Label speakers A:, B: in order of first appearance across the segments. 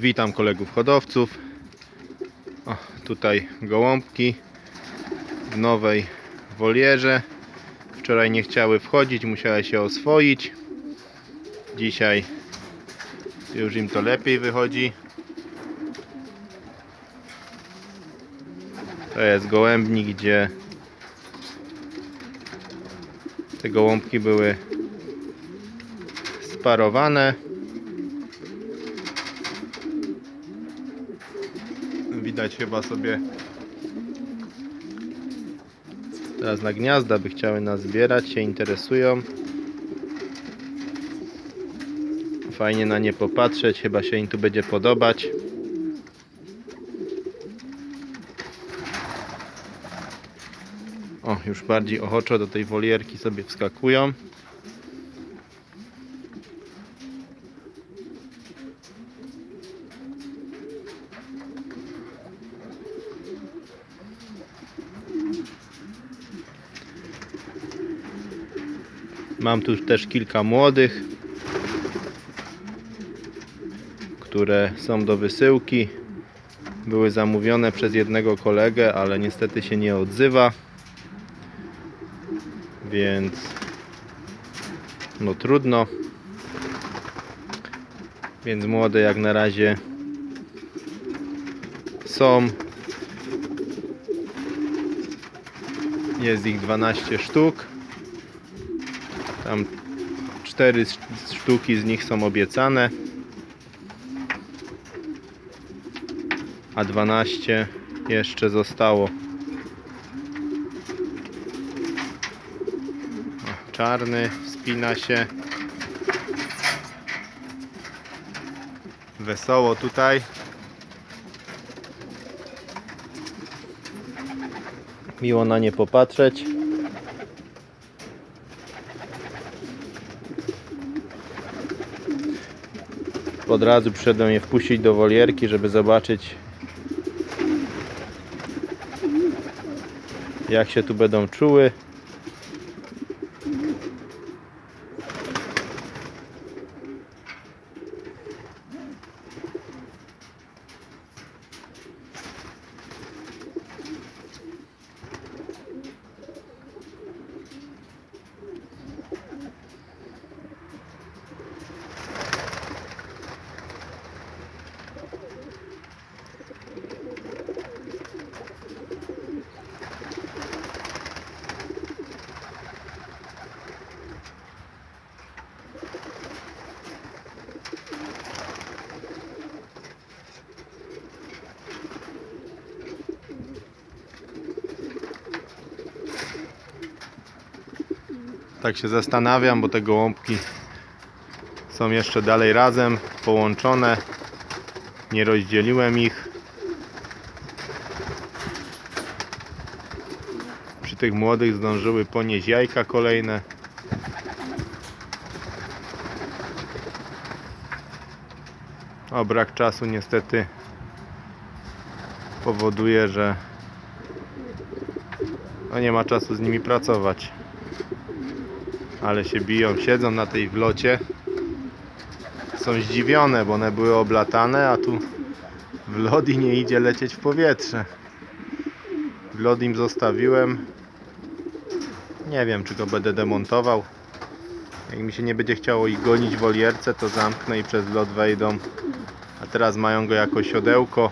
A: Witam kolegów hodowców. O, tutaj gołąbki w nowej wolierze. Wczoraj nie chciały wchodzić, musiały się oswoić. Dzisiaj już im to lepiej wychodzi. To jest gołębnik, gdzie te gołąbki były sparowane. Widać chyba sobie teraz na gniazda by chciały nas zbierać, się interesują. Fajnie na nie popatrzeć, chyba się im tu będzie podobać. O, już bardziej ochoczo do tej wolierki sobie wskakują. Mam tu też kilka młodych, które są do wysyłki. Były zamówione przez jednego kolegę, ale niestety się nie odzywa. Więc no trudno. Więc młode jak na razie są. Jest ich 12 sztuk. Tam 4 sztuki z nich są obiecane. A 12 jeszcze zostało. Czarny spina się. Wesoło tutaj. Miło na nie popatrzeć. Od razu przyszedłem je wpuścić do wolierki, żeby zobaczyć jak się tu będą czuły. Tak się zastanawiam, bo te gołąbki są jeszcze dalej razem, połączone. Nie rozdzieliłem ich. Przy tych młodych zdążyły ponieść jajka kolejne. O, brak czasu niestety powoduje, że no nie ma czasu z nimi pracować ale się biją, siedzą na tej wlocie. Są zdziwione, bo one były oblatane, a tu w lod i nie idzie lecieć w powietrze. Lod im zostawiłem. Nie wiem, czy go będę demontował. Jak mi się nie będzie chciało ich gonić w wolierce, to zamknę i przez lot wejdą. A teraz mają go jako siodełko,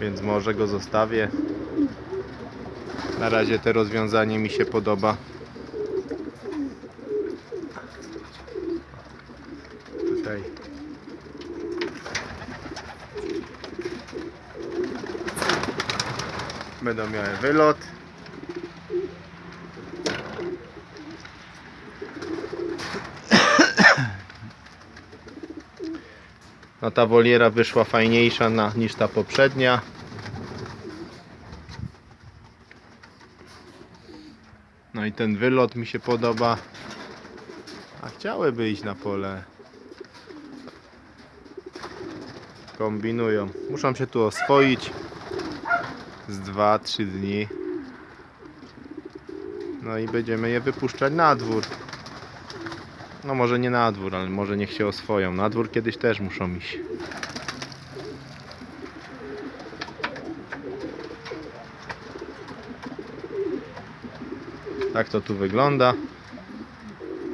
A: więc może go zostawię. Na razie to rozwiązanie mi się podoba. Tutaj. Będą miały wylot. No ta woliera wyszła fajniejsza na, niż ta poprzednia. No i ten wylot mi się podoba. A chciałyby iść na pole. Kombinują. Muszą się tu oswoić z 2-3 dni. No i będziemy je wypuszczać na dwór. No może nie na dwór, ale może niech się oswoją. Na dwór kiedyś też muszą iść. Tak to tu wygląda.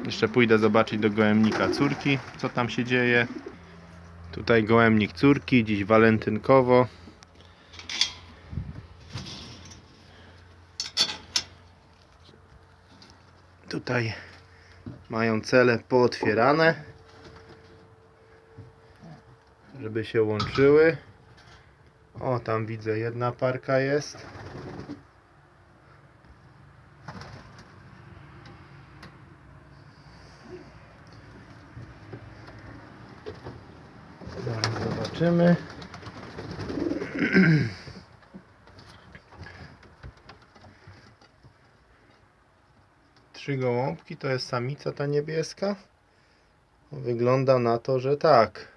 A: Jeszcze pójdę zobaczyć do gołębnika córki, co tam się dzieje. Tutaj gołębnik córki, dziś walentynkowo. Tutaj mają cele pootwierane, żeby się łączyły. O, tam widzę jedna parka jest. Zobaczymy. Trzy gołąbki to jest samica ta niebieska? Wygląda na to, że tak.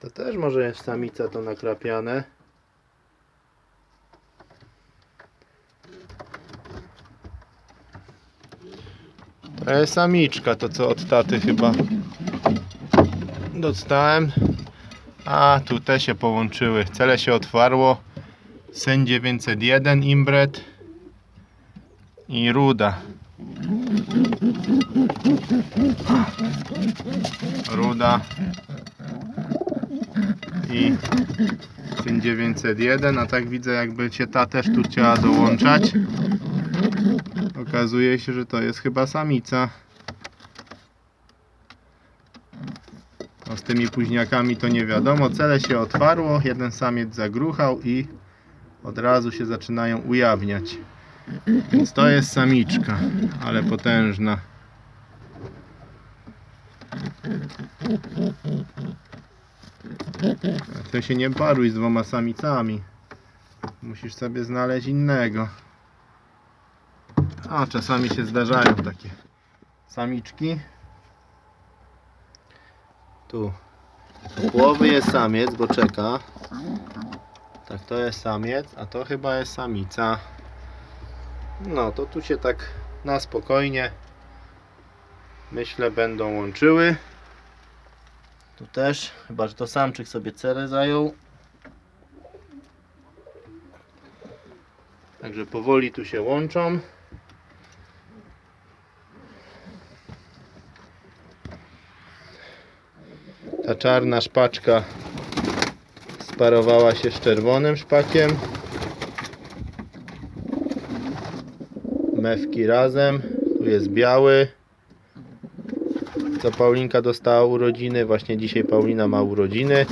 A: To też może jest samica to nakrapiane. Jest samiczka, to co od taty chyba dostałem. A, tu te się połączyły. Cele się otwarło. Sen 901 Imbret i Ruda. Ruda i Sen 901, a tak widzę jakby się ta też tu chciała dołączać. Okazuje się, że to jest chyba samica. No z tymi późniakami to nie wiadomo. Cele się otwarło, jeden samiec zagruchał i od razu się zaczynają ujawniać. Więc to jest samiczka, ale potężna. Ty się nie paruj z dwoma samicami. Musisz sobie znaleźć innego. A czasami się zdarzają takie samiczki. Tu głowy jest samiec, bo czeka. Tak, to jest samiec, a to chyba jest samica. No, to tu się tak na spokojnie myślę będą łączyły. Tu też, chyba że to samczyk sobie cerę zajął. Także powoli tu się łączą. Czarna szpaczka sparowała się z czerwonym szpakiem. Mewki razem. Tu jest biały. Co Paulinka dostała urodziny. Właśnie dzisiaj Paulina ma urodziny.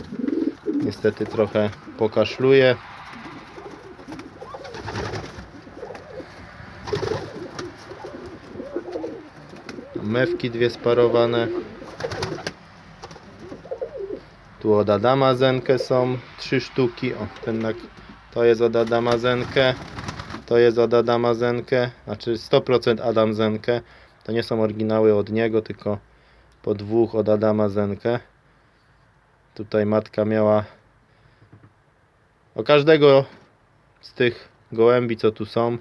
A: Niestety trochę pokaszluje. Mewki dwie sparowane. Tu od Adama Zenkę są trzy sztuki. O, ten na, to jest od Adama Zenkę. To jest od Adama Zenkę. Znaczy 100% Adam Zenkę. To nie są oryginały od niego, tylko po dwóch od Adama Zenkę. Tutaj matka miała o każdego z tych gołębi, co tu są,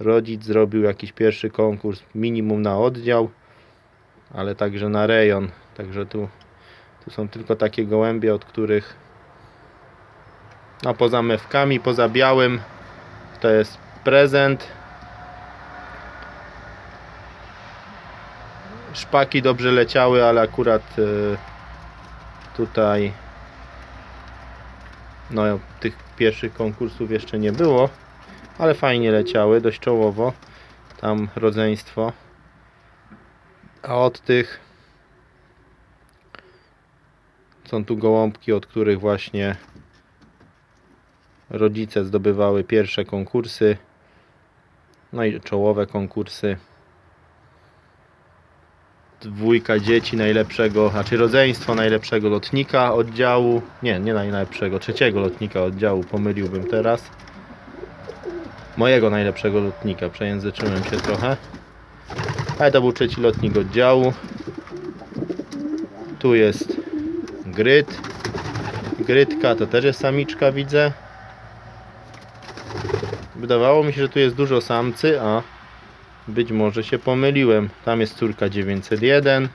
A: rodzic zrobił jakiś pierwszy konkurs, minimum na oddział, ale także na rejon. Także tu tu są tylko takie gołębie, od których no poza mewkami, poza białym to jest prezent. Szpaki dobrze leciały, ale akurat y, tutaj no tych pierwszych konkursów jeszcze nie było, ale fajnie leciały, dość czołowo. Tam rodzeństwo. A od tych są tu gołąbki, od których właśnie rodzice zdobywały pierwsze konkursy. No i czołowe konkursy. Dwójka dzieci najlepszego, znaczy rodzeństwo najlepszego lotnika oddziału. Nie, nie najlepszego, trzeciego lotnika oddziału, pomyliłbym teraz. Mojego najlepszego lotnika, przejęzyczyłem się trochę. Ale to był trzeci lotnik oddziału. Tu jest Gryt. Grytka to też jest samiczka, widzę. Wydawało mi się, że tu jest dużo samcy, a Być może się pomyliłem. Tam jest córka 901.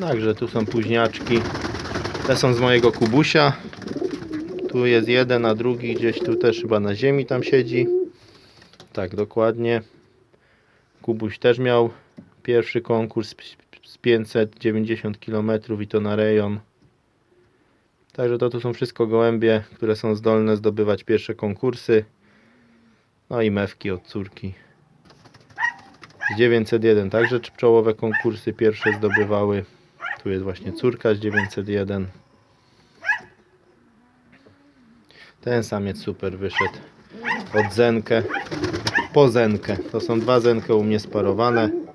A: Także tu są późniaczki. Te są z mojego kubusia. Tu jest jeden, a drugi gdzieś tu też chyba na ziemi tam siedzi. Tak, dokładnie. Kubuś też miał pierwszy konkurs z 590 km i to na rejon. Także to tu są wszystko gołębie, które są zdolne zdobywać pierwsze konkursy. No i mewki od córki. Z 901 także czołowe konkursy pierwsze zdobywały. Tu jest właśnie córka z 901. Ten samiec super wyszedł. Od zenkę po zenkę. To są dwa zenkę u mnie sparowane,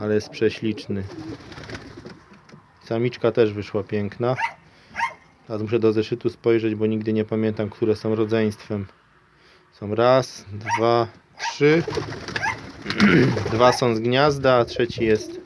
A: ale jest prześliczny. Samiczka też wyszła piękna. Teraz muszę do zeszytu spojrzeć, bo nigdy nie pamiętam, które są rodzeństwem. Są raz, dwa, trzy. Dwa są z gniazda, a trzeci jest